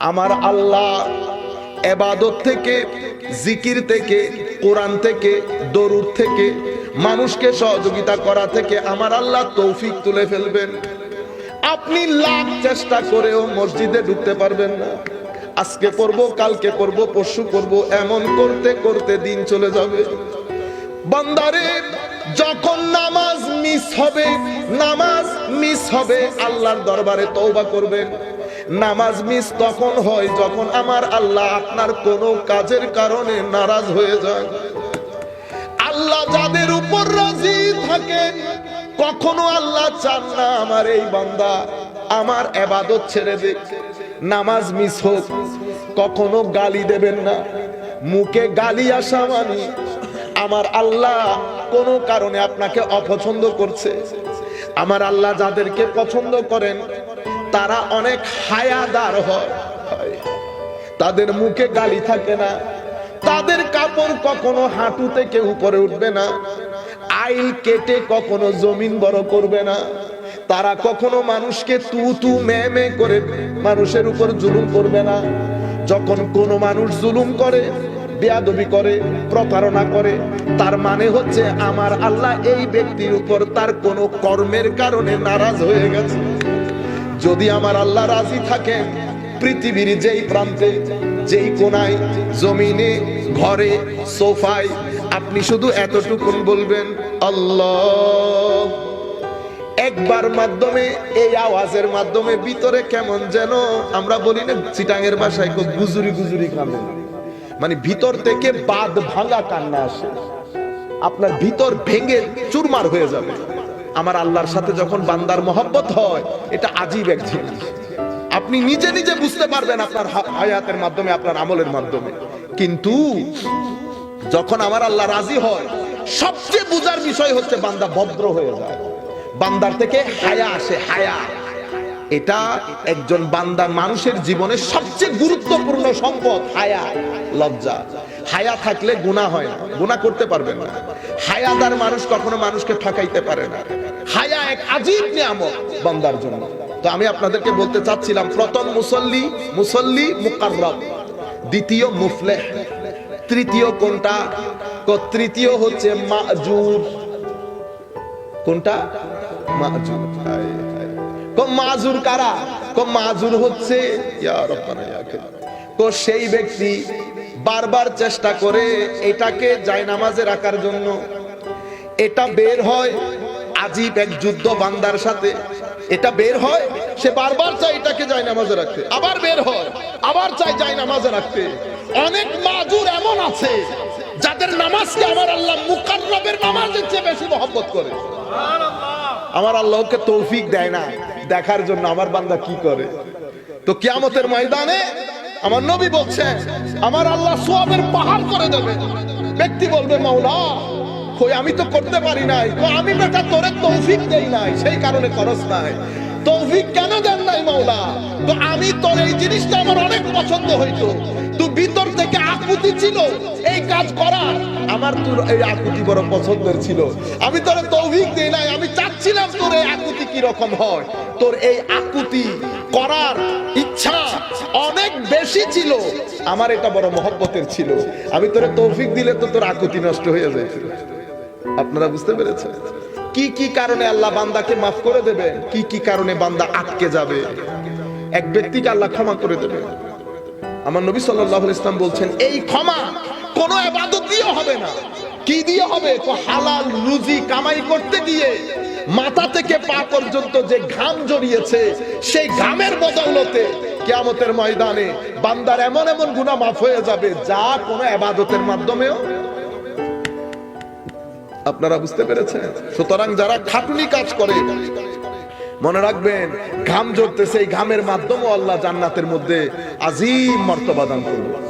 আমার আল্লাহ এবাদত থেকে, জিকির থেকে, কোরআন থেকে দরুর থেকে, মানুষকে সহযোগিতা করা থেকে আমার আল্লাহ তৌফিক তুলে ফেলবেন। আপনি লাখ চেষ্টা করেও মসজিদে ঢুকতে পারবেন না। আজকে করব কালকে করব পরশু করব এমন করতে করতে দিন চলে যাবে। বান্দারে, যখন নামাজ মিস হবে, নামাজ মিস হবে, আল্লাহর দরবারে তওবা করবেন। নামাজ মিস তখন হয় যখন আমার আল্লাহ আপনার কোনো কাজের কারণে নারাজ হয়ে যায়। আল্লাহ যাদের উপর রাজি থাকেন কখনো আল্লাহ চান না আমার এই বান্দা আমার এবাদত ছেড়ে দে। নামাজ মিস হোক, কখনো গালি দেবেন না। মুখে গালি আসা মানে আমার আল্লাহ কোনো কারণে আপনাকে অপছন্দ করছে। আমার আল্লাহ যাদেরকে পছন্দ করেন তারা অনেক হায়াদার হয়। তাদের মুখে গালি থাকে না। তাদের কাপড় কখনো হাঁটু থেকে উপরে উঠবে না। আইল কেটে কখনো জমিন বড় করবে না। তারা কখনো মানুষকে তু তু মে মে করে মানুষের উপর জুলুম করবে না। যখন কোনো মানুষ জুলুম করে, বেয়াদবি করে, প্রতারণা করে, তার মানে হচ্ছে আমার আল্লাহ এই ব্যক্তির উপর তার কোনো কর্মের কারণে নারাজ হয়ে গেছে। যদি আমার আল্লাহ রাজি থাকে, পৃথিবীর যেই প্রান্তে, যেই কোনায়, জমিনে, ঘরে, সোফায়, আপনি শুধু এতটুকুন বলবেন, আল্লাহ। একবার মাধ্যমে, এই আওয়াজের মাধ্যমে ভিতরে কেমন যেন, আমরা বলি না চিটাঙের খুব গুজুরি গুজুরি কান্দে মানে ভিতর থেকে বাদ ভাঙা কান্না আসে। আপনার ভিতর ভেঙে চুরমার হয়ে যাবে। আমার আল্লাহর সাথে যখন বান্দার মহব্বত হয়, এটা আজীব এক জিনিস আপনি নিজে নিজে বুঝতে পারবেন আপনার হায়াতের মাধ্যমে, আপনার আমলের মাধ্যমে। কিন্তু যখন আমার আল্লাহ রাজি হয়, সবচেয়ে বোঝার বিষয় হচ্ছে বান্দা ভদ্র হয়ে যায়। বান্দার থেকে হায়া আসে, হায়া। এটা একজন বান্দা মানুষের জীবনে সবচেয়ে গুরুত্বপূর্ণ সম্পদ, হায়া, লজ্জা। হায়া থাকলে গুণা হয় না গুণা করতে পারবে না। হায়াদার মানুষ কখনো মানুষকে ঠকাইতে পারে না। হায়া এক আজীব নিয়ামত বান্দার জন্য। তো আমি আপনাদেরকে বলতে চাচ্ছিলাম, প্রথম মুসল্লি মুসল্লি মুকাররব, দ্বিতীয় মুফলেহ, তৃতীয় কোনটা? তৃতীয় হচ্ছে মাজুর কোনটা? মাজুর। কো মাজুর কারা? কো মাজুর হচ্ছে, ইয়া সেই ব্যক্তি বারবার চেষ্টা করে এটাকে জায়নামাজে রাখার জন্য। এটা বের হয় আজীব এক যুদ্ধ বান্দার সাথে। এটা বের হয়, সে বারবার চায় এটাকে যায় নামাজে রাখতে। আবার বের হয়, আবার চাই যায় নামাজে রাখতে। অনেক মাজুর এমন আছে, যাদের নামাজকে আমার আল্লাহ মুকাররবের নামাজের চেয়ে বেশি মহব্বত করে। আমার আল্লাহকে তৌফিক দেয় না। দেখার জন্য আমার বান্দা কি করে? তো কিয়ামতের ময়দানে আমার নবী বলছে, আমার আল্লাহ সোয়াবের পাহাড় করে দেবে। ব্যক্তি বলবে, মাওলা, কই আমি তো করতে পারি নাই তো আমি বেটা তোরে তৌফিক দেই নাই, সেই কারণে খরচ নাই। তৌফিক কেন দেন নাই, মাওলা? তো আমি তোর এই জিনিসটা আমার অনেক পছন্দ হইতো। তো ভিতর থেকে আকুতি ছিল এই কাজ করা আমার তোর এই আকুতি বড় পছন্দের ছিল। আমি তোর তৌফিক দেই নাই চাচ্ছিলাম তোর এই আকুতি কি রকম হয়। তোর এই আকুতি করার ইচ্ছা অনেক বেশি ছিল। আমার এটা বড় মহব্বতের ছিল। আমি তোরে তৌফিক দিলে তো তোর আকুতি নষ্ট হয়ে যাইছিল আপনারা বুঝতে পেরেছেন? কি কি কারণে আল্লাহ বান্দাকে মাফ করে দেবে? কি কি কারণে বান্দা আটকে যাবে? এক ব্যক্তিকে আল্লাহ ক্ষমা করে দেবে। আমার নবী আলাইহি ইসলাম বলছেন, এই ক্ষমা কোনো ইবাদত দিয়ে হবে না। কি দিয়ে হবে? তো হালাল রুজি কামাই করতে গিয়ে মাথা থেকে পা পর্যন্ত যে ঘাম জড়িয়েছে, সেই ঘামের বদৌলতে কিয়ামতের ময়দানে বান্দার এমন এমন গুনাহ মাফ হয়ে যাবে, যা কোনো ইবাদতের মাধ্যমেও। আপনারা বুঝতে পেরেছেন? সুতরাং যারা খাটুনি কাজ করে, মনে রাখবেন, ঘাম জড়তেছে এই ঘামের মাধ্যমে আল্লাহ জান্নাতের মধ্যে আজিম মর্তবা দান করবে